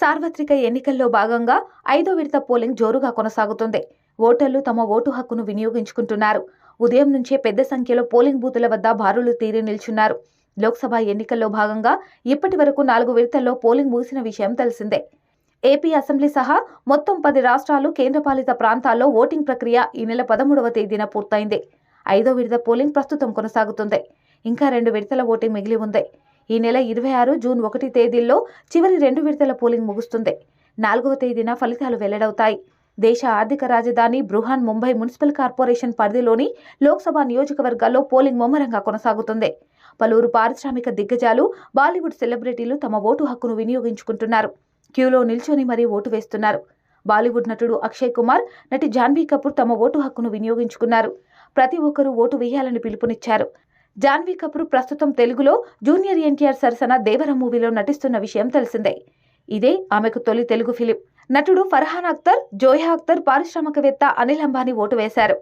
సార్వత్రిక ఎన్నికల్లో భాగంగా ఐదో విడత పోలింగ్ జోరుగా కొనసాగుతుంది. ఓటర్లు తమ ఓటు హక్కును వినియోగించుకుంటున్నారు. ఉదయం నుంచే పెద్ద సంఖ్యలో పోలింగ్ బూతుల వద్ద బారులు తీరి నిల్చున్నారు. లోక్సభ ఎన్నికల్లో భాగంగా ఇప్పటి వరకు నాలుగు విడతల్లో పోలింగ్ ముగిసిన విషయం తెలిసిందే. ఏపీ అసెంబ్లీ సహా మొత్తం పది రాష్ట్రాలు కేంద్రపాలిత ప్రాంతాల్లో ఓటింగ్ ప్రక్రియ ఈ నెల పదమూడవ తేదీన పూర్తయింది. ఐదో విడత పోలింగ్ ప్రస్తుతం కొనసాగుతుంది. ఇంకా రెండు విడతల ఓటింగ్ మిగిలి ఉంది. ఈ నెల ఇరవై ఆరు జూన్ ఒకటి తేదీల్లో చివరి రెండు విడతల పోలింగ్ ముగుస్తుంది. నాలుగవ తేదీన ఫలితాలు వెల్లడవుతాయి. దేశ ఆర్థిక రాజధాని బృహాన్ ముంబై మున్సిపల్ కార్పొరేషన్ పరిధిలోని లోక్సభ నియోజకవర్గాల్లో పోలింగ్ ముమ్మరంగా కొనసాగుతుంది. పలువురు పారిశ్రామిక దిగ్గజాలు బాలీవుడ్ సెలబ్రిటీలు తమ ఓటు హక్కును వినియోగించుకుంటున్నారు. క్యూలో నిల్చొని మరీ ఓటు వేస్తున్నారు. బాలీవుడ్ నటుడు అక్షయ్ కుమార్ నటి జాన్వీ కపూర్ తమ ఓటు హక్కును వినియోగించుకున్నారు. ప్రతి ఒక్కరూ ఓటు వేయాలని పిలుపునిచ్చారు. జాన్వీ కపూర్ ప్రస్తుతం తెలుగులో జూనియర్ ఎన్టీఆర్ సరసన దేవర మూవీలో నటిస్తున్న విషయం తెలిసిందే. ఇదే ఆమెకు తొలి తెలుగు ఫిలిం. నటుడు ఫర్హాన్ అఖ్తర్ జోయా అఖ్తర్ పారిశ్రామికవేత్త అనిల్ అంబానీ ఓటు వేశారు.